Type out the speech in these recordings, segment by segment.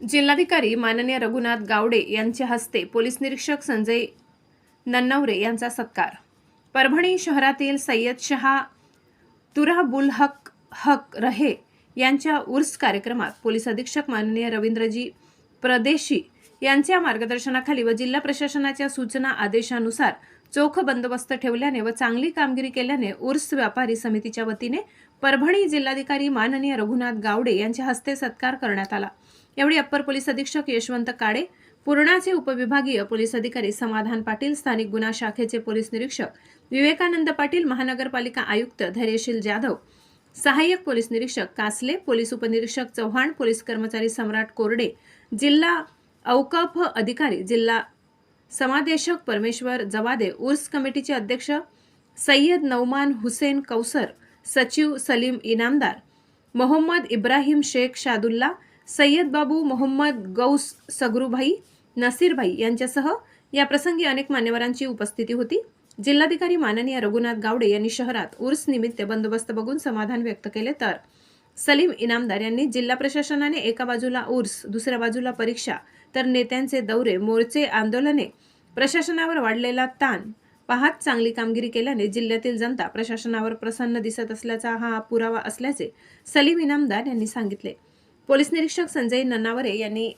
जिल्हाधिकारी माननीय रघुनाथ गावडे यांच्या हस्ते पोलीस निरीक्षक संजय नन्नवरे यांचा सत्कार. परभणी शहरातील सय्यद शहा तुराबुल हक हक रहे यांच्या उर्स कार्यक्रमात पोलीस अधीक्षक माननीय रवींद्रजी प्रदेशी यांच्या मार्गदर्शनाखाली व जिल्हा प्रशासनाच्या सूचना आदेशानुसार चोख बंदोबस्त ठेवल्याने व चांगली कामगिरी केल्याने उर्स व्यापारी समितीच्या वतीने परभणी जिल्हाधिकारी माननीय रघुनाथ गावडे यांच्या हस्ते सत्कार करण्यात आला. यावेळी अप्पर पोलीस अधीक्षक यशवंत काडे पूर्णाचे उपविभागीय पोलीस अधिकारी समाधान पाटील स्थानिक गुन्हा शाखेचे पोलीस निरीक्षक विवेकानंद पाटील महानगरपालिका आयुक्त धैर्यशील जाधव सहाय्यक पोलीस निरीक्षक कासले पोलीस उपनिरीक्षक चव्हाण पोलीस कर्मचारी सम्राट कोरडे जिल्हा औकफ अधिकारी जिल्हा समादेशक परमेश्वर जवादे उर्स कमिटीचे अध्यक्ष सय्यद नौमान हुसेन कौसर सचिव सलीम इनामदार मोहम्मद इब्राहिम शेख शादुल्ला सय्यद बाबू मोहम्मद गौस सगरूभाई नसीरभाई यांच्यासह या प्रसंगी अनेक मान्यवरांची उपस्थिती होती. जिल्हाधिकारी माननीय रघुनाथ गावडे यांनी शहरात उर्स निमित्त बंदोबस्त बघून समाधान व्यक्त केले तर सलीम इनामदार यांनी जिल्हा प्रशासनाने एका बाजूला उर्स दुसऱ्या बाजूला परीक्षा तर नेत्यांचे दौरे मोर्चे आंदोलने प्रशासनावर वाढलेला ताण पाहत चांगली कामगिरी केल्याने जिल्ह्यातील जनता प्रशासनावर प्रसन्न दिसत असल्याचा हा पुरावा असल्याचे सलीम इनामदार यांनी सांगितले. पोलीस निरीक्षक संजय नन्नावरे यांनी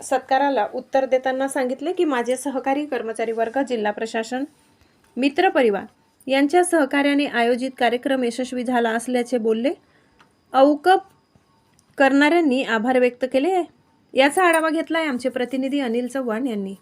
सत्काराला उत्तर देताना सांगितले की माझे सहकारी कर्मचारी वर्ग जिल्हा प्रशासन मित्र परिवार यांच्या सहकार्याने आयोजित कार्यक्रम यशस्वी झाला असल्याचे बोलले. अवकप करणाऱ्यांनी आभार व्यक्त केले. याचा आढावा घेतला आहे आमचे प्रतिनिधी अनिल चव्हाण यांनी.